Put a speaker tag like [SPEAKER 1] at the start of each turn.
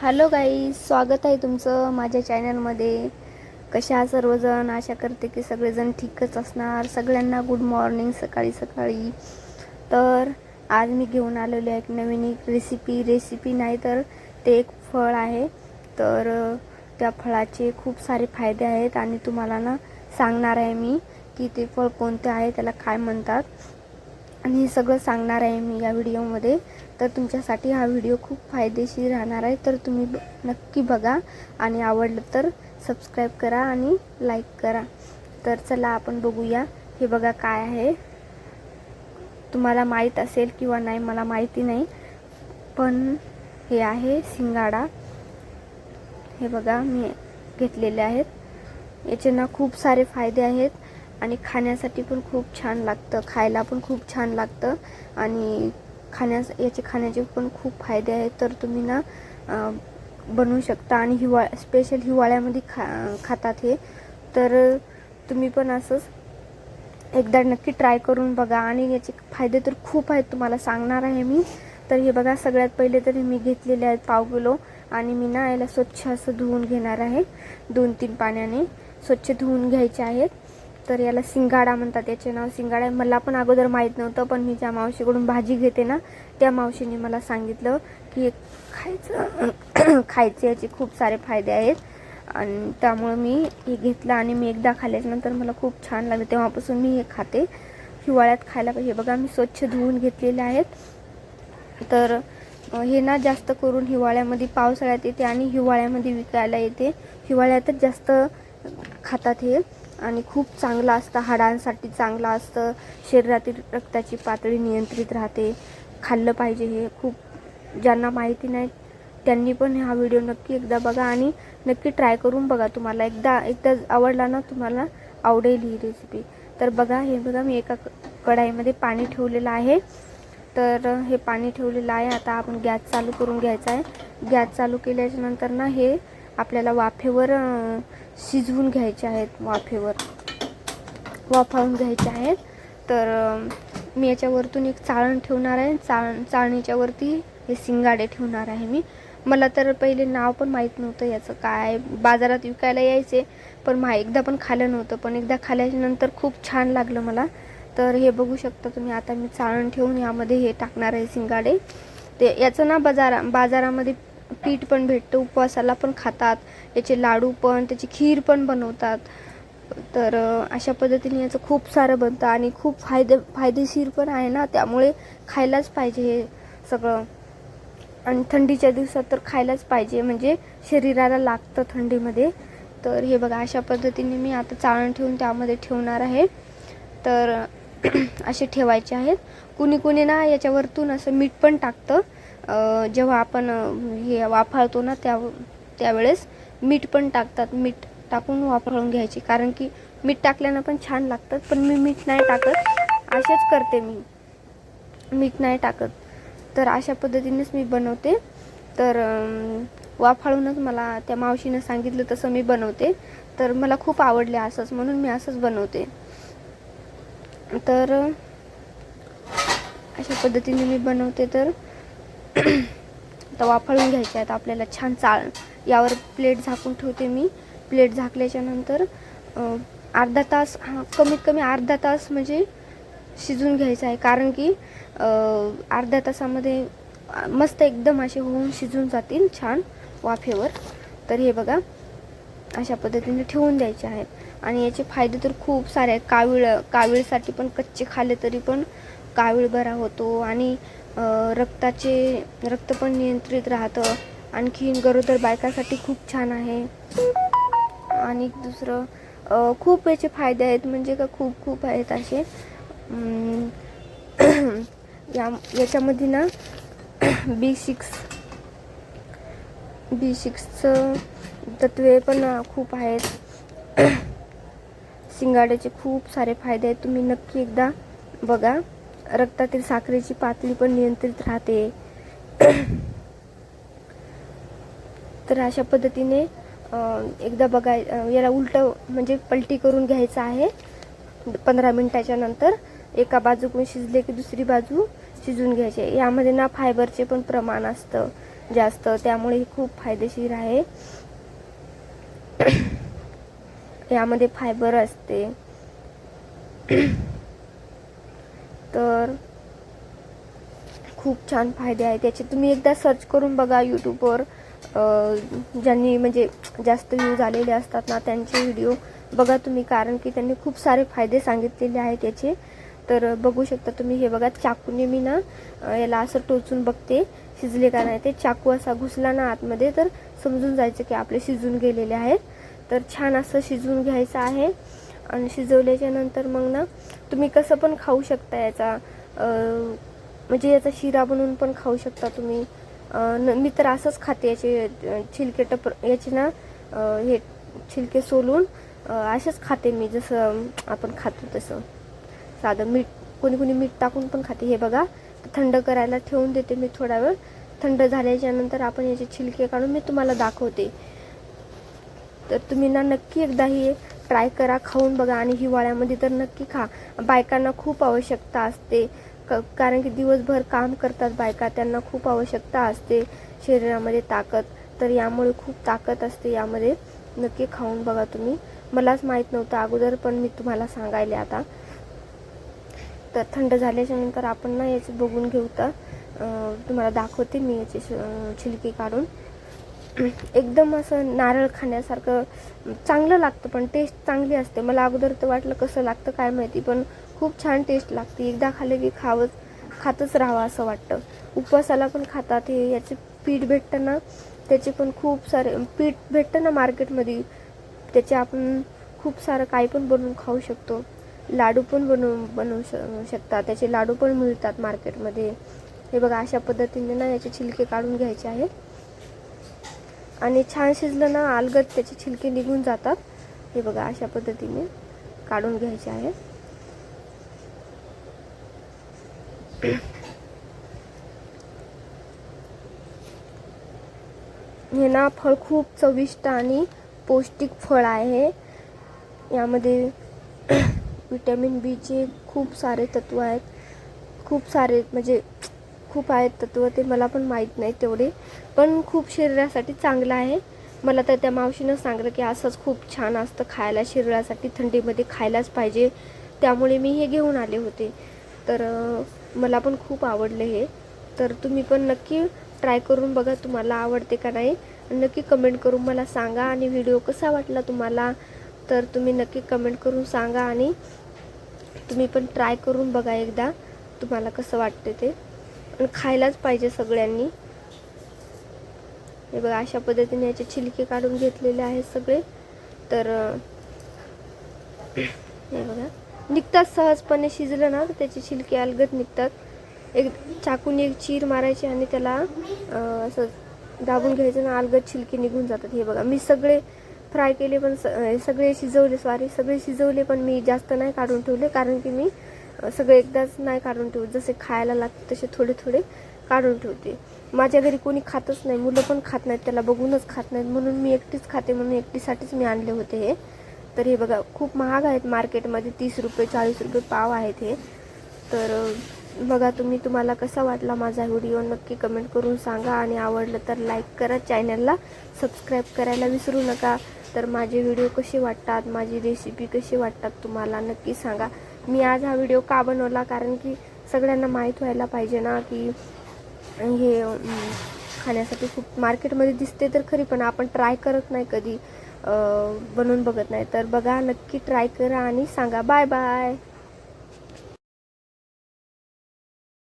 [SPEAKER 1] Hello गाई स्वागत आहे तुमचं माझ्या चॅनलमध्ये. कशा सर्वजण? आशा करते की सगळेजण ठीकच असणार. सगळ्यांना गुड मॉर्निंग सकाळी सकाळी. तर आज मी घेऊन आलेलो आहे एक नवीन एक रेसिपी रेसिपी नाही तर ते एक फळ आहे. तर त्या फळाचे खूप सारे फायदे आहेत आणि तुम्हाला ना सांगणार आहे मी की ते फळ कोणते आहे त्याला काय म्हणतात. आणि हे सगळं सांगणार आहे मी या व्हिडिओमध्ये. तर तुमच्यासाठी हा व्हिडिओ खूप फायदेशीर राहणार आहे. तर तुम्ही नक्की बघा आणि आवडलं तर सबस्क्राईब करा आणि लाईक करा. तर चला आपण बघूया हे बघा काय आहे. तुम्हाला माहीत असेल किंवा नाही मला माहिती नाही. पण हे आहे सिंगाडा हे बघा मी घेतलेले आहेत. याचे ना खूप सारे फायदे आहेत. आणि खाण्यासाठी पण खूप छान लागतं खायला पण खूप छान लागतं आणि खाण्यास याचे खाण्याचे पण खूप फायदे आहेत तर तुम्ही ना बनवू शकता. आणि हिवाळ्या स्पेशल हिवाळ्यामध्ये खा खातात हे. तर तुम्ही पण असंच एकदा नक्की ट्राय करून बघा. आणि याचे फायदे तर खूप आहेत तुम्हाला सांगणार आहे मी. तर हे बघा सगळ्यात पहिले तरी मी घेतलेले आहेत पाव किलो. आणि मी ना याला स्वच्छ असं धुवून घेणार आहे. दोन तीन पाण्याने स्वच्छ धुवून घ्यायचे आहेत. तर याला सिंगाडा म्हणतात. याचे नाव सिंगाडा आहे. मला पण अगोदर माहीत नव्हतं पण मी ज्या मावशीकडून भाजी घेते ना त्या मावशीने मला सांगितलं की हे खायचं खायचे याचे खूप सारे फायदे आहेत. आणि त्यामुळं मी हे घेतलं आणि मी एकदा खाल्ल्याच्यानंतर मला खूप छान लागलं. तेव्हापासून मी हे खाते. हिवाळ्यात खायला पाहिजे. बघा मी स्वच्छ धुवून घेतलेले आहेत. तर हे ना जास्त करून हिवाळ्यामध्ये पावसाळ्यात येते आणि हिवाळ्यामध्ये विकायला येते. हिवाळ्यातच जास्त खातात हे. आणि खूप चांगलं असतं. हाडांसाठी चांगलं असतं. शरीरातील रक्ताची पातळी नियंत्रित राहते. खाल्लं पाहिजे हे खूप ज्यांना माहिती नाही त्यांनी पण हा व्हिडिओ नक्की एकदा बघा आणि नक्की ट्राय करून बघा तुम्हाला. एकदा एकदा आवडला ना तुम्हाला आवडेल ही रेसिपी तर बघा हे बघा मी एका कढाईमध्ये पाणी ठेवलेलं आहे. तर हे पाणी ठेवलेलं आहे. आता आपण गॅस चालू करून घ्यायचा आहे. गॅस चालू केल्याच्यानंतर ना हे आपल्याला वाफेवर शिजवून घ्यायचे आहेत वाफेवर. वाफावून घ्यायचे आहेत. तर मी याच्यावरतून एक चाळण ठेवणार आहे. चाळण चाळणीच्यावरती हे शिंगाडे ठेवणार आहे मी. मला तर पहिले नाव पण माहीत नव्हतं याचं काय. बाजारात विकायला यायचे पण मा एकदा पण खाल्लं नव्हतं. पण एकदा खाल्ल्याच्या नंतर खूप छान लागलं मला. तर हे बघू शकता तुम्ही आता मी चाळण ठेवून यामध्ये हे टाकणार आहे सिंगाडे ते याचं ना बाजारा बाजारामध्ये पीठ पण भेटतं उपवासाला पण खातात याचे लाडू पण त्याची खीर पण बनवतात. तर अशा पद्धतीने याचं खूप सारं बनतं आणि खूप फायदे फायदेशीर पण आहे ना त्यामुळे खायलाच पाहिजे हे सगळं. आणि थंडीच्या दिवसात तर खायलाच पाहिजे म्हणजे शरीराला लागतं थंडीमध्ये. तर हे बघा अशा पद्धतीने मी आता चाळण ठेवून त्यामध्ये ठेवणार आहे. तर असे ठेवायचे आहेत. कुणी कुणी ना याच्यावरतून असं मीठ पण टाकतं. जेव्हा आपण हे वाफाळतो ना त्या त्यावेळेस मीठ पण टाकतात. मीठ टाकून वापरून घ्यायची. कारण की मीठ टाकल्यानं पण छान लागतात पण मी मीठ नाही टाकत. असेच करते मी. मीठ नाही टाकत. तर अशा पद्धतीनेच मी बनवते. तर वाफाळूनच मला त्या मावशीनं सांगितलं तसं मी बनवते. तर मला खूप आवडले असंच. म्हणून मी असंच बनवते. तर अशा पद्धतीने मी बनवते. तर तवा वाफाळून घ्यायचे आहेत आपल्याला छान चाळ. यावर प्लेट झाकून ठेवते मी. प्लेट झाकल्याच्यानंतर अर्धा तास हा, कमीत कमी अर्धा तास म्हणजे शिजून घ्यायचं आहे. कारण की अर्ध्या तासामध्ये मस्त एकदम असे होऊन शिजून जातील छान वाफेवर. तर हे बघा अशा पद्धतीने ठेवून द्यायचे आहेत. आणि याचे फायदे तर खूप सारे आहेत. कावीळ कावीळसाठी पण कच्चे खाल्ले तरी पण कावीळ बरा होतो. आणि रक्ताचे रक्त पण नियंत्रित राहतं. आणखीन गरोदर बायकासाठी खूप छान आहे. आणि दुसरं खूप याचे फायदे आहेत म्हणजे का खूप खूप आहेत असे. या याच्यामध्ये ना बी सिक्स बी सिक्सचं तत्वे पण खूप आहेत. शिंगाड्याचे खूप सारे फायदे आहेत. तुम्ही नक्की एकदा बघा. रक्तातील साखरेची पातळी पण नियंत्रित राहते. तर अशा पद्धतीने एकदा बघाय याला उलट म्हणजे पलटी करून घ्यायचं आहे. पंधरा मिनिटाच्या नंतर एका बाजूकडून शिजले की दुसरी बाजू शिजून घ्यायचे. यामध्ये ना फायबरचे पण प्रमाण असतं जास्त. त्यामुळे खूप फायदेशीर आहे. यामध्ये फायबर असते. तर खूप छान फायदे आहेत. त्याचे तुम्ही एकदा सर्च करून बघा यूट्यूबवर ज्यांनी म्हणजे जास्त व्ह्यूज आलेले असतात ना त्यांचे व्हिडिओ बघा तुम्ही. कारण की त्यांनी खूप सारे फायदे सांगितलेले आहेत याचे. तर बघू शकता तुम्ही. हे बघा चाकूने मी ना याला असं टोचून बघते. शिजले का नाही ते. चाकू असा घुसला ना आतमध्ये तर समजून जायचं की आपले शिजून गेलेले आहेत. तर छान असं शिजवून घ्यायचं आहे. आणि शिजवल्याच्या नंतर मग ना तुम्ही कसं पण खाऊ शकता याचा म्हणजे याचा शिरा बनवून पण खाऊ शकता तुम्ही. न- मी तर असंच खाते याचे छिलके टप याचे ना हे छिलके सोलून असेच खाते मी जसं आपण खातो तसं. साधं मीठ कोणी कोणी मीठ टाकून पण खाते. हे बघा थंड करायला ठेवून देते मी थोडा वेळ. थंड झाल्याच्यानंतर आपण याचे छिलके काढून मी तुम्हाला दाखवते. तर तुम्ही ना नक्की एकदा ही ट्राय करा खाऊन बघा आणि हिवाळ्यामध्ये तर नक्की खा. बायकांना खूप आवश्यकता असते. क कारण की दिवसभर काम करतात बायका त्यांना खूप आवश्यकता असते शरीरामध्ये ताकद. तर यामुळे खूप ताकद असते यामध्ये. नक्की खाऊन बघा तुम्ही. मलाच माहीत नव्हतं अगोदर पण मी तुम्हाला सांगायले आता. तर थंड झाल्याच्यानंतर आपण ना याचे बघून घेऊ तर. तुम्हाला दाखवते मी याचे छिलकी छिलके काढून. एकदम असं नारळ खाण्यासारखं चांगलं लागतं पण टेस्ट चांगली असते. मला अगोदर तर वाटलं कसं लागतं काय माहिती पण खूप छान टेस्ट लागते. एकदा खाल्ले की खावंच खातच राहावं असं वाटतं. उपवासाला पण खातात हे याचे पीठ भेटतं ना त्याचे पण खूप सारे पीठ भेटतं ना मार्केटमध्ये त्याचे आपण खूप सारं काही पण बनवून खाऊ शकतो. लाडू पण बनवू बनवू श शकता त्याचे लाडू पण मिळतात मार्केटमध्ये. हे बघा अशा पद्धतीने ना याचे छिलके काढून घ्यायचे आहेत. आणि छान शिजलं ना अलगद त्याचे छिलके निघून जातात. हे बघा अशा पद्धतीने काढून घ्यायचे आहे हे ना फळ खूप चविष्ट आणि पौष्टिक फळ आहे. यामध्ये विटॅमिन बीचे खूप सारे तत्व आहेत. खूप सारे म्हणजे खूप आहेत तत्व ते मला पण माहीत नाही तेवढे. पण खूप शरीरासाठी चांगलं आहे. मला तर त्या मावशीनं सांगलं की असंच खूप छान असतं खायला शरीरासाठी थंडीमध्ये खायलाच पाहिजे. त्यामुळे मी हे घेऊन आले होते. तर मला पण खूप आवडलं हे. तर तुम्ही पण नक्की ट्राय करून बघा तुम्हाला आवडते का नाही. नक्की कमेंट करून मला सांगा आणि व्हिडिओ कसा वाटला तुम्हाला. तर तुम्ही नक्की कमेंट करून सांगा आणि तुम्ही पण ट्राय करून बघा एकदा. तुम्हाला कसं वाटते ते. आणि खायलाच पाहिजे सगळ्यांनी. हे बघा अशा पद्धतीने याचे छिलके काढून घेतलेले आहेत सगळे. तर हे बघा. निघतात सहजपणे शिजलं ना तर त्याचे छिलके अलगद निघतात. एक चाकून एक चीर मारायची आणि त्याला असं दाबून घ्यायचं ना अलगत छिलके निघून जातात. हे बघा मी सगळे फ्राय केले पण स- सगळे शिजवले सॉरी सगळे शिजवले पण मी जास्त नाही काढून ठेवले कारण की मी सगळं एकदाच नाही काढून ठेवत. जसे खायला लागते तसे थोडे थोडे काढून ठेवते. माझ्या घरी कोणी खातच नाही. मुलं पण खात नाहीत. त्याला बघूनच खात नाहीत. म्हणून मी एकटीच खाते. म्हणून एकटीसाठीच मी आणले होते हे. तर हे बघा खूप महाग आहेत मार्केटमध्ये. तीस रुपये चाळीस रुपये पाव आहेत हे. तर बघा तुम्ही तुम्हाला कसा वाटला माझा व्हिडिओ? नक्की कमेंट करून सांगा. आणि आवडलं तर लाईक करा. चॅनलला सबस्क्राईब करायला विसरू नका. तर माझे व्हिडिओ कसे वाटतात? माझी रेसिपी कशी वाटतात? तुम्हाला नक्की सांगा. मी आज हा व्हिडिओ का बनवला? कारण की सगळ्यांना माहीत व्हायला पाहिजे ना की हे खाण्यासाठी खूप मार्केटमध्ये दिसते तर खरी पण आपण ट्राय करत नाही कधी बनवून बघत नाही. तर बघा नक्की ट्राय करा आणि सांगा बाय बाय